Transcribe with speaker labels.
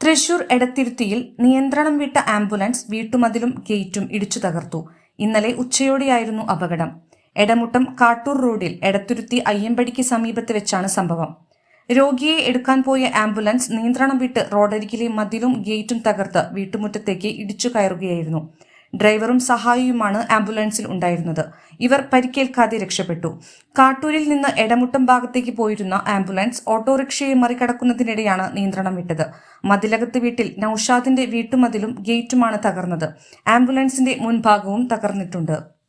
Speaker 1: തൃശൂർ എടത്തിരുത്തിയിൽ നിയന്ത്രണം വിട്ട ആംബുലൻസ് വീട്ടുമതിലും ഗേറ്റും ഇടിച്ചു തകർത്തു. ഇന്നലെ ഉച്ചയോടെയായിരുന്നു അപകടം. എടമുട്ടം കാട്ടൂർ റോഡിൽ എടത്തുരുത്തി അയ്യമ്പടിക്ക് സമീപത്ത് വെച്ചാണ് സംഭവം. രോഗിയെ എടുക്കാൻ പോയ ആംബുലൻസ് നിയന്ത്രണം വിട്ട് റോഡരികിലെ മതിലും ഗേറ്റും തകർത്ത് വീട്ടുമുറ്റത്തേക്ക് ഇടിച്ചു കയറുകയായിരുന്നു. ഡ്രൈവറും സഹായിയുമാണ് ആംബുലൻസിൽ ഉണ്ടായിരുന്നത്. ഇവർ പരിക്കേൽക്കാതെ രക്ഷപ്പെട്ടു. കാട്ടൂരിൽ നിന്ന് എടമുട്ടം ഭാഗത്തേക്ക് പോയിരുന്ന ആംബുലൻസ് ഓട്ടോറിക്ഷയെ മറികടക്കുന്നതിനിടെയാണ് നിയന്ത്രണം വിട്ടത്. മതിലകത്ത് വീട്ടിൽ നൌഷാദിന്റെ വീട്ടുമതിലും ഗേറ്റുമാണ് തകർന്നത്. ആംബുലൻസിന്റെ മുൻഭാഗവും തകർന്നിട്ടുണ്ട്.